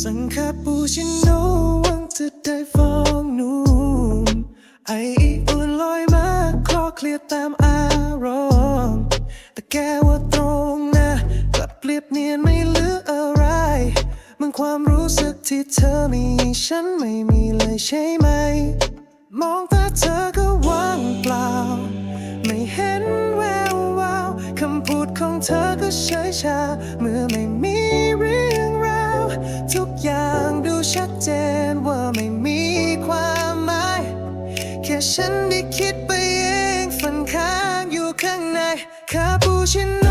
สั่งคาปูชิโน่หวังจะได้ฟองนุ่มไออีอุ่นลอยมาคลอเคลียร์ตามอารมณ์แต่แกว่าตรงนะกลับเปรียบเนียนไม่เหลืออะไร มันความรู้สึกที่เธอมีฉันไม่มีเลยใช่ไหม มองตาเธอก็ว่างเปล่า ไม่เห็นแวววาวคำพูดของเธอก็เฉยชาเมื่อไม่มี แค่ฉันได้คิดไปเองฝันค้างอยู่ข้างในคาปูชิโน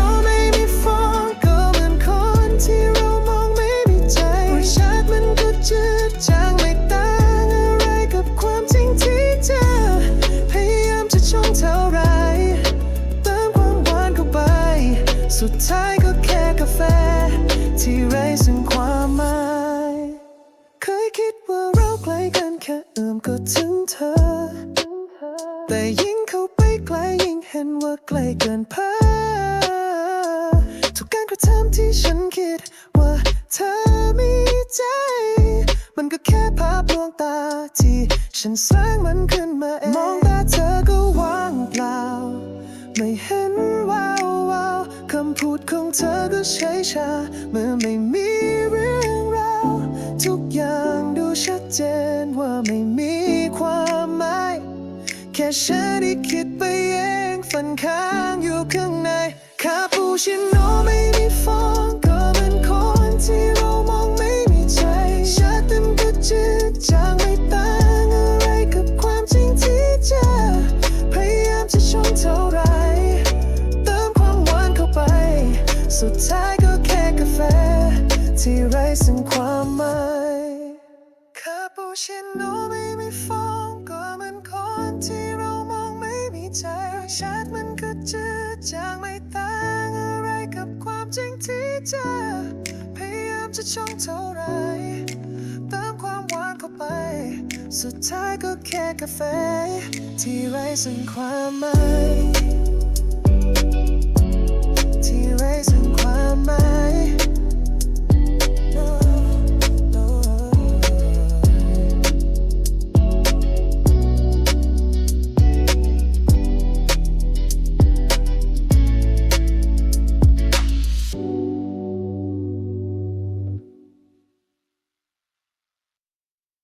เอื้อมก็ถึงเธอ แต่ยิ่งเข้าไปใกล้ยิ่งเห็นว่าไกลเกินเพ้อทุกการกระทำที่ฉันคิดว่าเธอมีใจ มันก็แค่ภาพลวงตาที่ฉันสร้างมันขึ้นมาเอง มองตาเธอก็ว่างเปล่า ไม่เห็นว้าววาวคำพูดของเธอก็ใช้ชา เมื่อไม่มีเรื่อง ทุกอย่างดูชัดเจนว่าไม่มีความหมาย แค่ฉันได้คิดไปเองฝันค้างอยู่ข้างใน คาปูชิโน่ไม่มีฟองก็เหมือนคนที่เรามองไม่มีใจชาติมก็จืดจางไม่ต่างอะไรกับความจริงที่เจอพยายามจะชงเท่าไร เติมความหวานเข้าไป สุดท้ายก็แค่กาแฟ ที่ไร้ซึ่งความ คาปูชิโนไม่มีฟองก็เหมือนคนที่เรามองไม่มีใจชาติมันก็จืดจางไม่ต่างอะไรกับความจริงที่เจอพยายามจะชงเท่าไรเติมความหวานเข้าไป สุดท้ายก็แค่กาแฟ ที่ไร้ซึ่งความหมาย